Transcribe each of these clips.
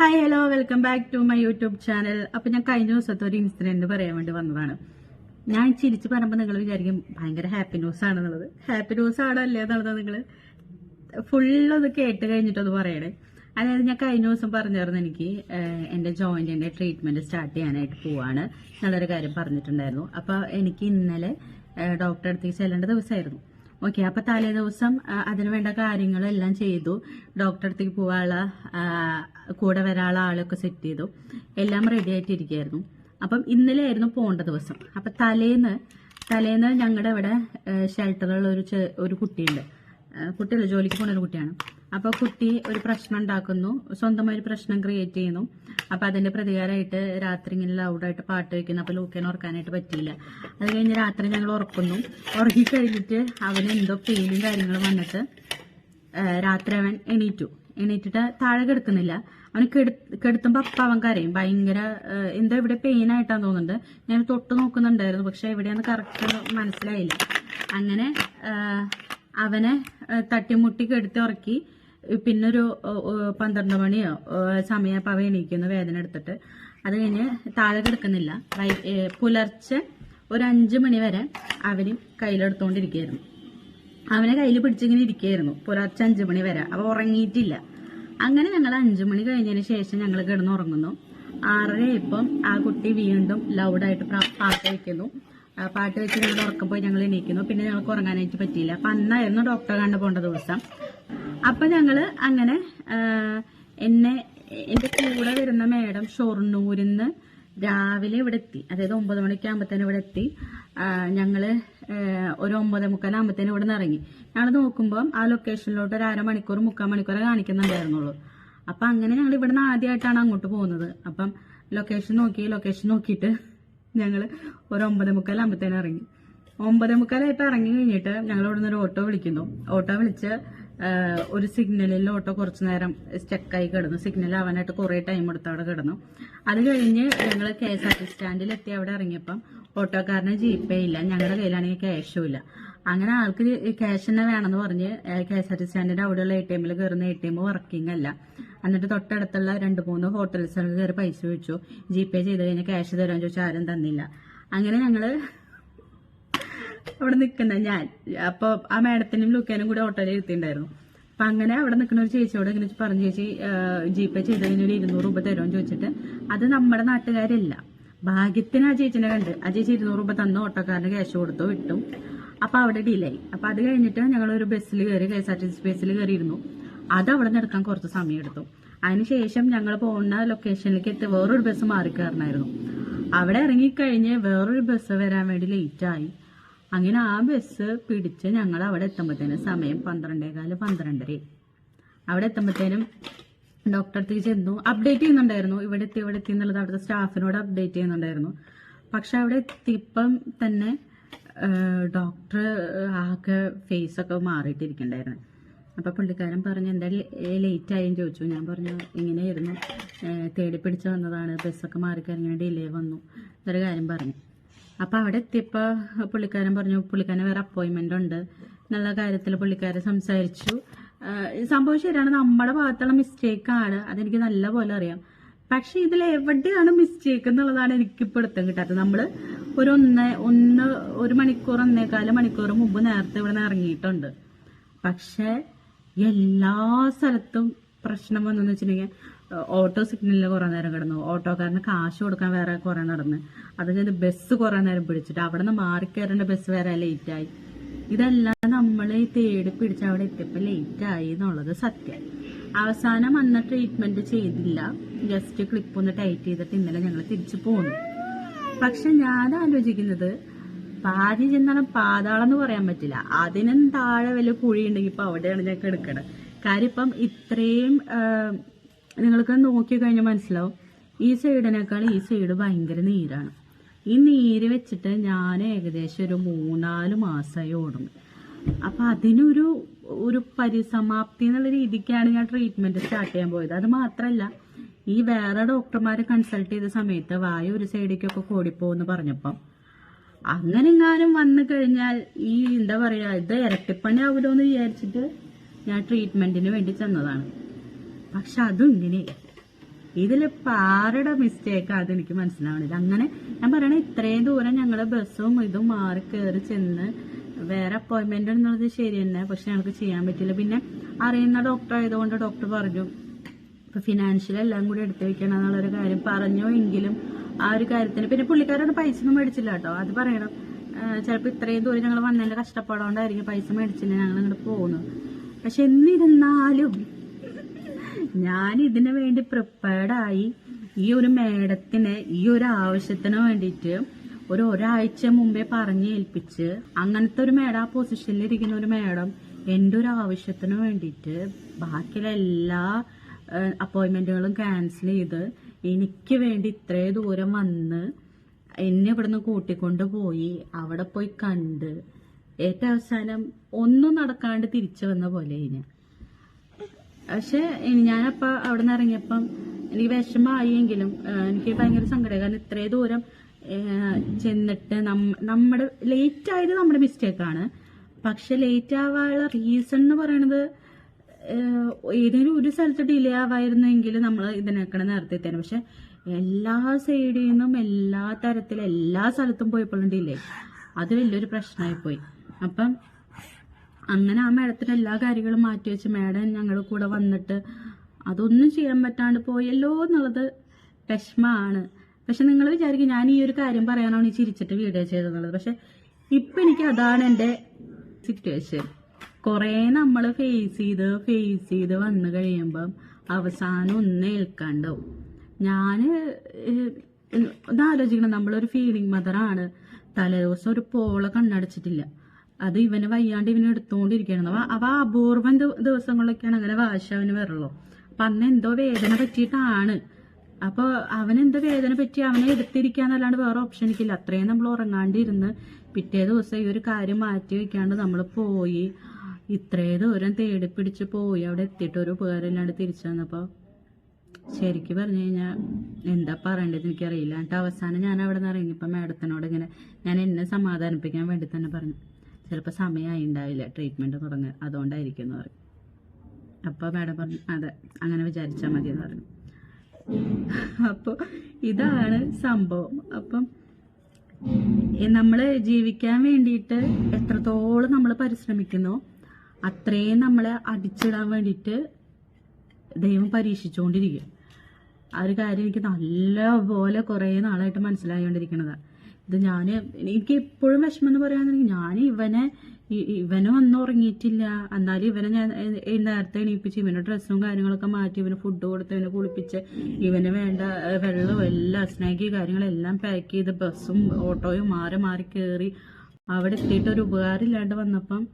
Hi hello welcome back to my YouTube channel അപ്പൊ ഞാൻ കഴിഞ്ഞ ദിവസത്തെ ഒരു ഇൻസിഡന്റ് പറയാൻ വേണ്ടി വന്നതാണ്. ഞാൻ ചിരിച്ചു പറയുമ്പോൾ നിങ്ങൾ വിചാരിക്കും ഭയങ്കര ഹാപ്പി ന്യൂസ് ആണെന്നുള്ളത്. ഹാപ്പി ന്യൂസ് ആണോ അല്ലേ എന്നുള്ളത് നിങ്ങൾ ഫുള്ളത് അത് കേട്ട് കഴിഞ്ഞിട്ടത് പറയണേ. അതായത് ഞാൻ കഴിഞ്ഞ ദിവസം പറഞ്ഞിരുന്നു എനിക്ക് എന്റെ എന്റെ ജോയിന്റിന്റെ ട്രീറ്റ്മെന്റ് സ്റ്റാർട്ട് ചെയ്യാനായിട്ട് പോവാണ്. എന്നുള്ളൊരു കാര്യം പറഞ്ഞിട്ടുണ്ടായിരുന്നു. അപ്പോൾ എനിക്ക് ഇന്നലെ ഡോക്ടറെ അടുത്തേക്ക് ചെല്ലേണ്ട ദിവസമായിരുന്നു ഓക്കെ അപ്പൊ തലേ ദിവസം അതിനുവേണ്ട അതിന് വേണ്ട കാര്യങ്ങളെല്ലാം ചെയ്തു. ഡോക്ടറെ അടുത്തേക്ക് പോകാനുള്ള കൂടെ വരാനുള്ള ആളൊക്കെ സെറ്റ് ചെയ്തു. എല്ലാം റെഡി ആയിട്ടിരിക്കുകയായിരുന്നു. അപ്പം ഇന്നലെ ആയിരുന്നു പോകേണ്ട ദിവസം. അപ്പൊ തലേന്ന് തലേന്ന് ഞങ്ങളുടെ ഇവിടെ ഷെൽട്ടറുള്ള ഒരു ഒരു കുട്ടിയുണ്ട്. കുട്ടിയല്ല? ജോലിക്ക് പോകുന്ന ഒരു കുട്ടിയാണ്. അപ്പൊ കുട്ടി ഒരു പ്രശ്നം ഉണ്ടാക്കുന്നു. സ്വന്തമായി ഒരു പ്രശ്നം ക്രിയേറ്റ് ചെയ്യുന്നു. അപ്പൊ അതിന്റെ പ്രതികാരമായിട്ട് രാത്രി ഇങ്ങനെ ലൗഡായിട്ട് പാട്ട് വയ്ക്കുന്നു അപ്പൊ ലൂക്കേനെ ഉറക്കാനായിട്ട് പറ്റിയില്ല. അത് കഴിഞ്ഞ് രാത്രി ഞങ്ങൾ ഉറക്കുന്നു. ഉറക്കി കഴിഞ്ഞിട്ട് അവന് എന്തോ പെയിനും കാര്യങ്ങളും വന്നിട്ട് രാത്രി അവൻ എണീറ്റു. എണീറ്റിട്ട് താഴെ കിടക്കുന്നില്ല. അവന് കെടു കെടുത്തുമ്പോ അപ്പ അവൻ കരയും. ഭയങ്കര എന്തോ ഇവിടെ പെയിൻ ആയിട്ടാന്ന് തോന്നുന്നുണ്ട്. ഞാൻ തൊട്ട് നോക്കുന്നുണ്ടായിരുന്നു. പക്ഷെ എവിടെയാന്ന് കറക്റ്റ് മനസ്സിലായില്ല. അങ്ങനെ അവനെ തട്ടിമുട്ടി കെടുത്തി ഉറക്കി. പിന്നെ ഒരു ഓ, ഓ, പന്ത്രണ്ട് മണിയോ സമയപ്പോൾ അവ എണീക്കുന്നു വേദന എടുത്തിട്ട്. അത് കഴിഞ്ഞ് താഴെ കിടക്കുന്നില്ല. പുലർച്ചെ ഒരു അഞ്ച് മണി വരെ അവന് കയ്യിലെടുത്തോണ്ടിരിക്കുകയായിരുന്നു അവനെ കയ്യിൽ പിടിച്ചിങ്ങനെ ഇരിക്കുകയായിരുന്നു പുലർച്ചെ അഞ്ച് മണി വരെ. അവ ഉറങ്ങിയിട്ടില്ല. അങ്ങനെ ഞങ്ങൾ അഞ്ചു മണി കഴിഞ്ഞതിന് ശേഷം ഞങ്ങൾ കിടന്നുറങ്ങുന്നു. ആറര ഇപ്പം ആ കുട്ടി വീണ്ടും ലൗഡായിട്ട് പാട്ട് വയ്ക്കുന്നു പാട്ട് വെച്ച് ഞങ്ങൾ ഉറക്കം പോയി ഞങ്ങൾ എണീക്കുന്നു. പിന്നെ ഞങ്ങൾക്ക് ഉറങ്ങാനായിട്ട് പറ്റിയില്ല. അപ്പൊ അന്നായിരുന്നു ഡോക്ടറെ കണ്ടു പോകേണ്ട ദിവസം. അപ്പൊ ഞങ്ങൾ അങ്ങനെ എന്നെ എന്റെ കൂടെ വരുന്ന മേഡം ഷൊർണൂരിന്ന് രാവിലെ ഇവിടെ എത്തി. അതായത് ഒമ്പത് മണിക്കാകുമ്പത്തേനും ഇവിടെ എത്തി. ഞങ്ങൾ ഒരു ഒമ്പത് മുക്കാലാകുമ്പത്തേനും ഇവിടെ നിന്ന് ഇറങ്ങി. ഞങ്ങൾ നോക്കുമ്പോൾ ആ ലൊക്കേഷനിലോട്ട് ഒരു അരമണിക്കൂർ മുക്കാൽ മണിക്കൂർ കാണിക്കുന്നുണ്ടായിരുന്നുള്ളൂ. അപ്പൊ അങ്ങനെ ഞങ്ങൾ ഇവിടുന്ന് ആദ്യമായിട്ടാണ് അങ്ങോട്ട് പോകുന്നത്. അപ്പം ലൊക്കേഷൻ നോക്കി ലൊക്കേഷൻ നോക്കിയിട്ട് ഞങ്ങൾ ഒരു ഒമ്പത് മുക്കാലാകുമ്പത്തേനും ഇറങ്ങി. ഒമ്പത് മുക്കാലായപ്പോൾ ഇറങ്ങി കഴിഞ്ഞിട്ട് ഞങ്ങൾ ഇവിടുന്ന് ഒരു ഓട്ടോ വിളിക്കുന്നു. ഓട്ടോ വിളിച്ച് ഒരു സിഗ്നലിൽ ഓട്ടോ കുറച്ചു നേരം സ്റ്റക്കായി കിടന്നു. സിഗ്നൽ ആവാനായിട്ട് കുറേ ടൈം എടുത്ത് അവിടെ കിടന്നു. അത് കഴിഞ്ഞ് ഞങ്ങൾ കെ എസ് ആർ ടി സ്റ്റാൻഡിൽ എത്തി അവിടെ ഇറങ്ങിയപ്പം ഓട്ടോക്കാരന് ജീപ്പേ ഇല്ല. ഞങ്ങളുടെ കയ്യിലാണെങ്കിൽ ക്യാഷും ഇല്ല. അങ്ങനെ ആൾക്ക് ക്യാഷ് തന്നെ വേണമെന്ന് പറഞ്ഞ് കെ എസ് ആർ ടി സ്റ്റാൻഡിന്റെ അവിടെയുള്ള എ ടി എമ്മിൽ കയറുന്ന എ ടി എം വർക്കിംഗ് അല്ല. എന്നിട്ട് തൊട്ടടുത്തുള്ള രണ്ട് മൂന്ന് ഹോട്ടൽസിൽ കയറി പൈസ ചോദിച്ചു ജി പേ ചെയ്ത് കഴിഞ്ഞാൽ ക്യാഷ് തരാൻ ചോദിച്ചാൽ ആരും തന്നില്ല. അങ്ങനെ ഞങ്ങൾ അവിടെ നിൽക്കുന്ന ഞാൻ. അപ്പൊ ആ മാഡത്തിനും ലുക്കാനും കൂടി ഓട്ടോയിൽ എത്തിണ്ടായിരുന്നു അപ്പൊ അങ്ങനെ അവിടെ നിൽക്കുന്ന ഒരു ചേച്ചിയോട് ഇങ്ങനെ പറഞ്ഞു ചേച്ചി ജി പേ ചെയ്ത് കഴിഞ്ഞാൽ ഒരു ഇരുന്നൂറ് രൂപ തരുമെന്ന് ചോദിച്ചിട്ട് അത് നമ്മുടെ നാട്ടുകാരല്ല. ഭാഗ്യത്തിന് ആ ചേച്ചിനെ കണ്ട്. ആ ചേച്ചി ഇരുന്നൂറ് രൂപ തന്നു ഓട്ടോക്കാരന് ക്യാഷ് കൊടുത്തു വിട്ടു. അപ്പൊ അവിടെ ഡിലേ ആയി അപ്പൊ അത് കഴിഞ്ഞിട്ട് ഞങ്ങൾ ഒരു ബസ്സിൽ കയറി K S R T C ബസ്സിൽ കയറിയിരുന്നു. അത് അവിടെ നിന്ന് എടുക്കാൻ കുറച്ച് സമയം എടുത്തു അതിനുശേഷം ഞങ്ങൾ പോകുന്ന ലൊക്കേഷനിലേക്ക് എത്തി. വേറൊരു ബസ് മാറിക്കയറണമായിരുന്നു അവിടെ ഇറങ്ങിക്കഴിഞ്ഞ് വേറൊരു ബസ് വരാൻ വേണ്ടി ലേറ്റ് ആയി. അങ്ങനെ ആ ബസ് പിടിച്ച് ഞങ്ങൾ അവിടെ എത്തുമ്പോഴത്തേനും സമയം പന്ത്രണ്ടേകാൽ പന്ത്രണ്ടര അവിടെ എത്തുമ്പോഴത്തേനും ഡോക്ടർ അടുത്തേക്ക് ചെന്നു അപ്ഡേറ്റ് ചെയ്യുന്നുണ്ടായിരുന്നു. ഇവിടെ എത്തി ഇവിടെ എത്തി എന്നുള്ളത് അവിടുത്തെ സ്റ്റാഫിനോട് അപ്ഡേറ്റ് ചെയ്യുന്നുണ്ടായിരുന്നു. പക്ഷെ അവിടെ എത്തിയപ്പം തന്നെ ഡോക്ടർ ആകെ ഫേസ് ഒക്കെ മാറിയിട്ടിരിക്കണ്ടായിരുന്നു. അപ്പോൾ പുള്ളിക്കാരൻ പറഞ്ഞു എന്താ ലേറ്റ് ആയെന്ന് ചോദിച്ചു. ഞാൻ പറഞ്ഞു ഇങ്ങനെയായിരുന്നു തേടി പിടിച്ച് വന്നതാണ്. ബസ്സൊക്കെ മാറിക്കഴിഞ്ഞാൽ ഡിലേ വന്നു. എന്നൊരു കാര്യം പറഞ്ഞു. അപ്പോൾ അവിടെ എത്തിയപ്പോൾ പുള്ളിക്കാരൻ പറഞ്ഞു പുള്ളിക്കാരന് വേറെ അപ്പോയിൻമെന്റ് ഉണ്ട്. എന്നുള്ള കാര്യത്തിൽ പുള്ളിക്കാരൻ സംസാരിച്ചു. സംഭവം ശരിയാണ് നമ്മുടെ ഭാഗത്തുള്ള മിസ്റ്റേക്കാണ്. അതെനിക്ക് നല്ല പോലെ അറിയാം. പക്ഷെ ഇതിൽ എവിടെയാണ് മിസ്റ്റേക്ക് എന്നുള്ളതാണ് എനിക്ക് പിടുത്തം കിട്ടാത്തത്. നമ്മൾ ഒരു ഒന്ന് ഒന്ന് ഒരു മണിക്കൂർ ഒന്നേകാൽ മണിക്കൂർ മുമ്പ് നേരത്തെ ഇവിടെ നിന്ന് ഇറങ്ങിയിട്ടുണ്ട്. പക്ഷെ എല്ലാ സ്ഥലത്തും പ്രശ്നം വന്നെന്ന് വെച്ചിട്ടുണ്ടെങ്കിൽ ഓട്ടോ സിഗ്നലിൽ കുറെ നേരം കിടന്നു. ഓട്ടോക്കാരന് കാശ് കൊടുക്കാൻ വേറെ കുറെ നടന്ന്. അത് കഴിഞ്ഞ് ബസ് കുറെ നേരം പിടിച്ചിട്ട് അവിടെ നിന്ന് മാറിക്കയറേണ്ട ബസ് വേറെ ലേറ്റായി ഇതെല്ലാം നമ്മൾ തേടി പിടിച്ച് അവിടെ എത്തിയപ്പോൾ ലേറ്റായി എന്നുള്ളത് സത്യം. അവസാനം അന്ന് ട്രീറ്റ്മെന്റ് ചെയ്തില്ല. ജസ്റ്റ് ക്ലിപ്പ് ഒന്ന് ടൈറ്റ് ചെയ്തിട്ട് ഇന്നലെ ഞങ്ങൾ തിരിച്ചു പോന്നു. പക്ഷെ ഞാൻ ആലോചിക്കുന്നത് പാതി ചെന്നാലും പാതാളം എന്ന് പറയാൻ പറ്റില്ല. അതിനും താഴെ വലിയ കുഴി ഉണ്ടെങ്കിൽ ഇപ്പൊ അവിടെയാണ് ഞാൻ കിടക്കണത്. കാര്യം ഇപ്പം ഇത്രയും നിങ്ങൾക്ക് നോക്കി കഴിഞ്ഞാൽ മനസ്സിലാവും. ഈ സൈഡിനേക്കാൾ ഈ സൈഡ് ഭയങ്കര നീരാണ്. ഈ നീര് വെച്ചിട്ട് ഞാൻ ഏകദേശം ഒരു മൂന്നാൽ മാസമായി ഓടുന്നു. അപ്പൊ അതിനൊരു ഒരു പരിസമാപ്തി എന്നുള്ള രീതിക്കാണ് ഞാൻ ട്രീറ്റ്മെന്റ് സ്റ്റാർട്ട് ചെയ്യാൻ പോയത്. അത് മാത്രല്ല ഈ വേറെ ഡോക്ടർമാരെ കൺസൾട്ട് ചെയ്ത സമയത്ത് വായു ഒരു സൈഡിലേക്കൊക്കെ കൂടിപ്പോന്ന് പറഞ്ഞപ്പം അങ്ങനെ എങ്ങാനും വന്നു കഴിഞ്ഞാൽ ഈ എന്താ പറയാ ഇത് ഇരട്ടിപ്പണി ആവുമല്ലോ എന്ന് വിചാരിച്ചിട്ട് ഞാൻ ട്രീറ്റ്മെന്റിന് വേണ്ടി ചെന്നതാണ്. പക്ഷെ അതും ഇങ്ങനെ ഇതിൽ പാരുടെ മിസ്റ്റേക്ക് അത് എനിക്ക് മനസ്സിലാവണില്ല. അങ്ങനെ ഞാൻ പറയണേ ഇത്രയും ദൂരം ഞങ്ങളെ ബസ്സും ഇതും മാറി കയറി ചെന്ന് വേറെ അപ്പോയിന്റ്മെന്റ് എന്നുള്ളത് ശരി തന്നെ പക്ഷെ ഞങ്ങൾക്ക് ചെയ്യാൻ പറ്റില്ല. പിന്നെ അറിയുന്ന ഡോക്ടർ ആയതുകൊണ്ട് ഡോക്ടർ പറഞ്ഞു ഇപ്പൊ ഫിനാൻഷ്യൽ എല്ലാം കൂടി എടുത്തു വെക്കണം എന്നുള്ളൊരു കാര്യം പറഞ്ഞു എങ്കിലും ആ ഒരു കാര്യത്തിന് പിന്നെ പുള്ളിക്കാരോട് പൈസ ഒന്നും മേടിച്ചില്ല കേട്ടോ. അത് പറയണം ചിലപ്പോൾ ഇത്രയും ദൂരം ഞങ്ങൾ വന്നതിന്റെ കഷ്ടപ്പാടുകൊണ്ടായിരിക്കും പൈസ മേടിച്ചില്ല ഞങ്ങൾ ഇങ്ങോട്ട് പോകുന്നു പക്ഷെ എന്നിരുന്നാലും ഞാൻ ഇതിനു വേണ്ടി പ്രിപ്പയർഡായി ഈ ഒരു മേഡത്തിന് ഈ ഒരു ആവശ്യത്തിന് വേണ്ടിയിട്ട് ഒരു ഒരാഴ്ച മുമ്പേ പറഞ്ഞ് ഏൽപ്പിച്ച് അങ്ങനത്തെ ഒരു മേഡം ആ പൊസിഷനിൽ ഇരിക്കുന്ന ഒരു മേഡം എന്റെ ഒരു ആവശ്യത്തിന് വേണ്ടിയിട്ട് ബാക്കിയുള്ള എല്ലാ അപ്പോയിന്റ്മെന്റുകളും ക്യാൻസൽ ചെയ്ത് എനിക്ക് വേണ്ടി ഇത്രേ ദൂരം വന്ന് എന്നെ ഇവിടുന്ന് കൂട്ടിക്കൊണ്ട് പോയി അവിടെ പോയി കണ്ട് ഏറ്റവും അവസാനം ഒന്നും നടക്കാണ്ട് തിരിച്ചു വന്ന പോലെ ഞാൻ പക്ഷെ ഞാനപ്പ അവിടെ നിന്ന് ഇറങ്ങിയപ്പം എനിക്ക് വിഷമമായെങ്കിലും എനിക്ക് ഭയങ്കര സങ്കടമായി. കാരണം ഇത്രയും ദൂരം ചെന്നിട്ട് നമ്മ- നമ്മുടെ ലേറ്റ് ആയത് നമ്മുടെ മിസ്റ്റേക്കാണ്. പക്ഷെ ലേറ്റ് ആവാനുള്ള റീസൺ എന്ന് പറയണത് ഏതെങ്കിലും ഒരു സ്ഥലത്ത് ഡിലേ ആവായിരുന്നെങ്കിൽ നമ്മൾ ഇതിനേക്കണ നേരത്തെ തരും പക്ഷെ എല്ലാ സൈഡിൽ നിന്നും എല്ലാ തരത്തിലും എല്ലാ സ്ഥലത്തും പോയപ്പോഴും ഡിലേ. അത് വലിയൊരു പ്രശ്നമായി പോയി അപ്പം അങ്ങനെ ആ മേഡത്തിന് എല്ലാ കാര്യങ്ങളും മാറ്റി വെച്ച് മേഡം ഞങ്ങളുടെ കൂടെ വന്നിട്ട് അതൊന്നും ചെയ്യാൻ പറ്റാണ്ട് പോയല്ലോ എന്നുള്ളത് വിഷമമാണ്. പക്ഷെ നിങ്ങൾ വിചാരിക്കും ഞാൻ ഈ ഒരു കാര്യം പറയാനാണ് ഈ ചിരിച്ചിട്ട് വീഡിയോ ചെയ്തെന്നുള്ളത് പക്ഷെ ഇപ്പൊ എനിക്ക് അതാണ് എന്റെ സിറ്റുവേഷൻ കുറേ നമ്മൾ ഫേസ് ചെയ്ത് ഫേസ് ചെയ്ത് വന്നു കഴിയുമ്പം അവസാനം ഒന്നും ഏൽക്കാണ്ടാവും. ഞാൻ ഒന്ന് ആലോചിക്കണം. നമ്മളൊരു ഫീലിംഗ് മദറാണ് തലേദിവസം ഒരു പോള കണ്ണടച്ചിട്ടില്ല. അത് ഇവന് വയ്യാണ്ട് ഇവന് എടുത്തുകൊണ്ടിരിക്കുകയാണ് അവ അപൂർവം ദിവ- ദിവസങ്ങളിലൊക്കെയാണ് അങ്ങനെ വാശ അവന് വരുള്ളൂ. അപ്പൊ അന്ന് എന്തോ വേദന പറ്റിയിട്ടാണ്. അപ്പൊ അവനെന്താ വേദന പറ്റി അവനെ എടുത്തിരിക്കാന്നല്ലാണ്ട് വേറെ ഓപ്ഷൻ എനിക്കില്ല. അത്രയും നമ്മൾ ഉറങ്ങാണ്ടിരുന്ന് പിറ്റേ ദിവസം ഈ ഒരു കാര്യം മാറ്റി വെക്കാണ്ട് നമ്മൾ പോയി. ഇത്രേ ദൂരം തേടി പിടിച്ച് പോയി. അവിടെ എത്തിയിട്ട് ഒരു ഉപകാരം ഇല്ലാണ്ട് തിരിച്ചു വന്നപ്പോ ശരിക്കും പറഞ്ഞു കഴിഞ്ഞാൽ എന്താ പറയേണ്ടത് എനിക്കറിയില്ല. എന്നിട്ട് അവസാനം ഞാൻ അവിടെ നിന്ന് ഇറങ്ങിയപ്പോൾ മാഡത്തിനോട് ഇങ്ങനെ ഞാൻ എന്നെ സമാധാനിപ്പിക്കാൻ വേണ്ടി തന്നെ പറഞ്ഞു. ചിലപ്പോൾ സമയമായി ഉണ്ടാവില്ല ട്രീറ്റ്മെന്റ് തുടങ്ങുക അതുകൊണ്ടായിരിക്കും എന്ന് പറഞ്ഞു. അപ്പോൾ മാഡം പറഞ്ഞു അതെ അങ്ങനെ വിചാരിച്ചാൽ മതി എന്ന് പറഞ്ഞു. അപ്പോൾ ഇതാണ് സംഭവം. അപ്പം നമ്മൾ ജീവിക്കാൻ വേണ്ടിയിട്ട് എത്രത്തോളം നമ്മൾ പരിശ്രമിക്കുന്നു അത്രയും നമ്മളെ അടിച്ചിടാൻ വേണ്ടിയിട്ട് ദൈവം പരീക്ഷിച്ചുകൊണ്ടിരിക്കും ആ ഒരു കാര്യം എനിക്ക് നല്ലപോലെ കുറേ നാളായിട്ട് മനസ്സിലായിക്കൊണ്ടിരിക്കണതാണ് ഇത് ഞാൻ എനിക്ക് എപ്പോഴും വിഷമം എന്ന് പറയാന്നുണ്ടെങ്കിൽ ഞാൻ ഇവനെ ഇവന് ഉറങ്ങിയിട്ടില്ല. എന്നാലും ഇവനെ ഞാൻ നേരത്തെ എണീപ്പിച്ച് ഇവന്റെ ഡ്രസ്സും കാര്യങ്ങളൊക്കെ മാറ്റി ഇവന് ഫുഡ് കൊടുത്ത് ഇവനെ കുളിപ്പിച്ച് ഇവന് വേണ്ട വെള്ളവും എല്ലാം സ്നാക്കി കാര്യങ്ങളെല്ലാം പാക്ക് ചെയ്ത് ബസ്സും ഓട്ടോയും മാറി മാറി കയറി അവിടെ എത്തിയിട്ട് ഒരു ഉപകാരം ഇല്ലാണ്ട് വന്നപ്പം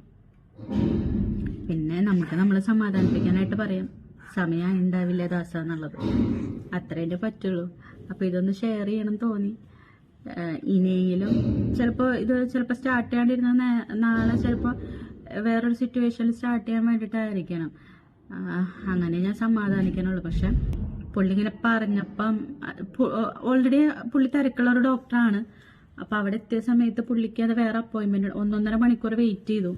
പിന്നെ നമുക്ക് നമ്മളെ സമാധാനിപ്പിക്കാനായിട്ട് പറയാം. സമയം ഉണ്ടാവില്ല ദാസ എന്നുള്ളത്. അത്രേന്റെ പറ്റുള്ളൂ. അപ്പൊ ഇതൊന്ന് ഷെയർ ചെയ്യണം തോന്നി. ഇനിയെങ്കിലും ചിലപ്പോൾ ഇത് ചിലപ്പോൾ സ്റ്റാർട്ട് ചെയ്യാണ്ടിരുന്ന നാളെ ചിലപ്പോൾ വേറൊരു സിറ്റുവേഷനിൽ സ്റ്റാർട്ട് ചെയ്യാൻ വേണ്ടിയിട്ടായിരിക്കണം അങ്ങനെ ഞാൻ സമാധാനിക്കാനുള്ളൂ. പക്ഷെ പുള്ളി ഇങ്ങനെ പറഞ്ഞപ്പം ഓൾറെഡി പുള്ളി തിരക്കുള്ള ഒരു ഡോക്ടറാണ് അപ്പൊ അവിടെ എത്തിയ സമയത്ത് പുള്ളിക്ക് അത് വേറെ അപ്പോയിന്റ്മെന്റ് ഒന്നൊന്നര മണിക്കൂർ വെയിറ്റ് ചെയ്തു.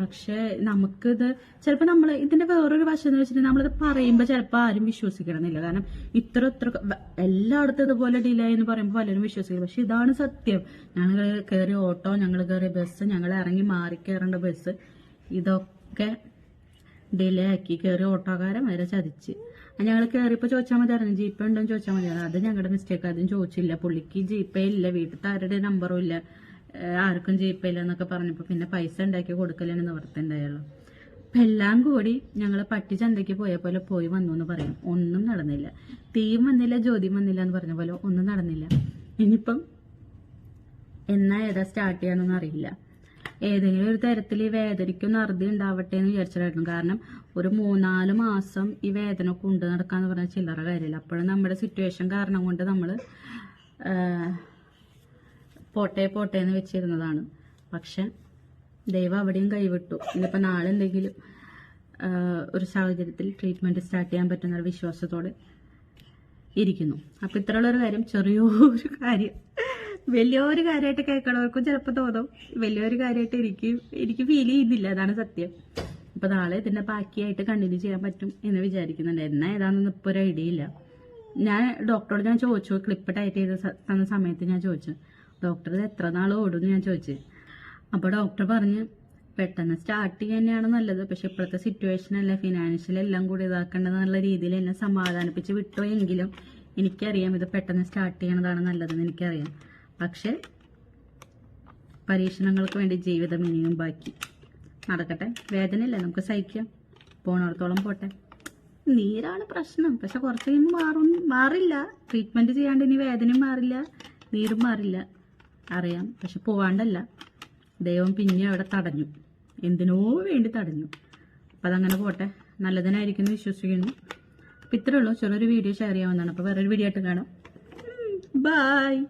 പക്ഷെ നമുക്കിത് ചിലപ്പോൾ നമ്മൾ ഇതിന്റെ വേറൊരു വശം എന്ന് വെച്ചിട്ടുണ്ടെങ്കിൽ നമ്മളിത് പറയുമ്പോൾ ചിലപ്പോൾ ആരും വിശ്വസിക്കണമെന്നില്ല. കാരണം ഇത്ര ഇത്ര എല്ലായിടത്തും ഇതുപോലെ ഡിലേ എന്ന് പറയുമ്പോൾ പലരും വിശ്വസിക്കില്ല. പക്ഷെ ഇതാണ് സത്യം. ഞങ്ങൾ കയറി ഓട്ടോ ഞങ്ങൾ കയറിയ ബസ് ഞങ്ങൾ ഇറങ്ങി മാറി കയറേണ്ട ബസ് ഇതൊക്കെ ഡിലേ ആക്കി കയറി ഓട്ടോക്കാരൻ വരെ ചതിച്ച്. ഞങ്ങൾ കയറിയപ്പോൾ ചോദിച്ചാൽ മതിയായിരുന്നു. ജീപ്പേ ഉണ്ടോ എന്ന് ചോദിച്ചാൽ മതിയായിരുന്നു. അത് ഞങ്ങളുടെ മിസ്റ്റേക്ക് അതും ചോദിച്ചില്ല. പുള്ളിക്ക് ജീപ്പേ ഇല്ല. വീട്ടിൽ ആരുടെ നമ്പറും ഇല്ല. ആർക്കും ജയിപ്പില്ല എന്നൊക്കെ പറഞ്ഞപ്പോൾ പിന്നെ പൈസ ഉണ്ടാക്കി കൊടുക്കലാണ് നിവർത്തിണ്ടായുള്ളൂ അപ്പം എല്ലാം കൂടി ഞങ്ങൾ പട്ടി ചന്തയ്ക്ക് പോയ പോലെ പോയി വന്നു എന്ന് പറയും. ഒന്നും നടന്നില്ല. തീയും വന്നില്ല ജ്യോതിയും വന്നില്ല എന്ന് പറഞ്ഞ പോലെ ഒന്നും നടന്നില്ല. ഇനിയിപ്പം എന്നാ ഏതാ സ്റ്റാർട്ട് ചെയ്യാന്നൊന്നും അറിയില്ല. ഏതെങ്കിലും ഒരു തരത്തിൽ ഈ വേദനയ്ക്കൊന്ന് അറുതി ഉണ്ടാവട്ടെ എന്ന് വിചാരിച്ചിട്ടായിരുന്നു. കാരണം ഒരു മൂന്നാൽ മാസം ഈ വേദന കൊണ്ട് നടക്കാന്ന് പറഞ്ഞ ചില്ലറ കാര്യമില്ല അപ്പോഴും നമ്മുടെ സിറ്റുവേഷൻ കാരണം കൊണ്ട് നമ്മൾ പോട്ടെ പോട്ടെ എന്ന് വെച്ചിരുന്നതാണ്. പക്ഷെ ദൈവം അവിടെയും കൈവിട്ടു. ഇന്നിപ്പോൾ നാളെ എന്തെങ്കിലും ഒരു സാഹചര്യത്തിൽ ട്രീറ്റ്മെന്റ് സ്റ്റാർട്ട് ചെയ്യാൻ പറ്റുന്ന ഒരു വിശ്വാസത്തോടെ ഇരിക്കുന്നു. അപ്പോൾ ഇത്രയുള്ളൊരു കാര്യം ചെറിയൊരു കാര്യം. വലിയൊരു കാര്യമായിട്ട് കേൾക്കണവർക്കും ചിലപ്പോൾ തോന്നും. വലിയൊരു കാര്യമായിട്ട് എനിക്ക് എനിക്ക് ഫീൽ ചെയ്യുന്നില്ല അതാണ് സത്യം. അപ്പോൾ നാളെ ഇതിന്റെ ബാക്കിയായിട്ട് കണ്ടിന്യൂ ചെയ്യാൻ പറ്റും എന്ന് വിചാരിക്കുന്നുണ്ട്. എന്നാ ഏതാണെന്ന് ഇപ്പോൾ ഒരു ഐഡിയ ഇല്ല. ഞാൻ ഡോക്ടറോട് ഞാൻ ചോദിച്ചു ക്ലിപ്പ് ടൈറ്റ് ചെയ്ത തന്ന സമയത്ത് ഞാൻ ചോദിച്ചു ഡോക്ടർ എത്ര നാൾ ഓടും ഞാൻ ചോദിച്ചു. അപ്പോൾ ഡോക്ടർ പറഞ്ഞ് പെട്ടെന്ന് സ്റ്റാർട്ട് തന്നെയാണ് നല്ലത്. പക്ഷെ ഇപ്പോഴത്തെ സിറ്റുവേഷൻ അല്ല? ഫിനാൻഷ്യൽ എല്ലാം കൂടി ഇതാക്കേണ്ടതെന്നുള്ള രീതിയിൽ എന്നെ സമാധാനിപ്പിച്ച് വിട്ടോ എങ്കിലും എനിക്കറിയാം ഇത് പെട്ടെന്ന് സ്റ്റാർട്ട് ചെയ്യണതാണ് നല്ലതെന്ന് എനിക്കറിയാം. പക്ഷെ പരീക്ഷണങ്ങൾക്ക് വേണ്ടി ജീവിതം ഇനിയും ബാക്കി. നടക്കട്ടെ. വേദനയില്ല? നമുക്ക് സഹിക്കാം. പോണോടത്തോളം പോട്ടെ. നീരാണ് പ്രശ്നം. പക്ഷെ കുറച്ച് കഴിയുമ്പോൾ മാറും. മാറില്ല. ട്രീറ്റ്മെന്റ് ചെയ്യാണ്ട് ഇനി വേദനയും മാറില്ല. നീരും മാറില്ല. അറിയാം. പക്ഷെ പോവാണ്ടല്ല. ദൈവം പിന്നെ അവിടെ തടഞ്ഞു. എന്തിനോ വേണ്ടി തടഞ്ഞു. അപ്പം അതങ്ങനെ പോട്ടെ. നല്ലതിനായിരിക്കും എന്ന് വിശ്വസിക്കുന്നു. അപ്പം ഇത്രയേ ഉള്ളൂ. ചെറിയൊരു വീഡിയോ ഷെയർ ചെയ്യാവുന്നതാണ്. അപ്പോൾ വേറൊരു വീഡിയോ ആയിട്ട് കാണാം. ബായ്